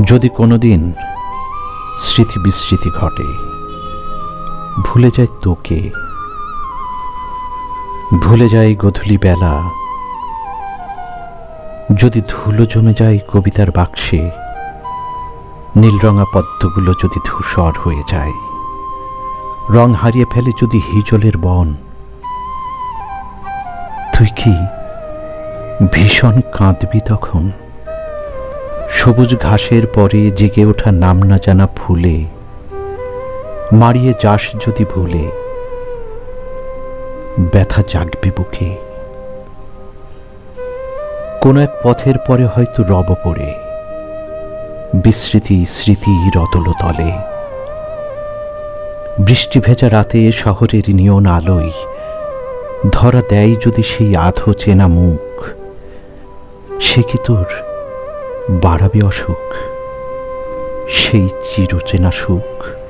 যদি কোনোদিন স্মৃতি বিস্মৃতি ঘটে, ভুলে যায় তোকে, ভুলে যায় গধূলি বেলা, যদি ধুলো জমে যায় কবিতার বাক্সে নীলরঙা পদ্মগুলো যদি ধূসর হয়ে যায়, রং হারিয়ে ফেলে যদি হিজলের বন, তুই কি ভীষণ কাঁদবি তখন? সবুজ ঘাসের পরে জেগে ওঠা নাম না জানা ফুলে, মারিয়ে যাস যদি ভুলে, ব্যথা জাগবে বুকে। কোন এক পথের পরে হয়তো রব পড়ে, বিস্মৃতি স্মৃতি রতল তলে। বৃষ্টি ভেজা রাতে শহরের নিয়ন আলোয়, ধরা দেয় যদি সেই আধো চেনা মুখ, সে কি তোর বাড়াবে অসুখ সেই চিরচেনা সুখ।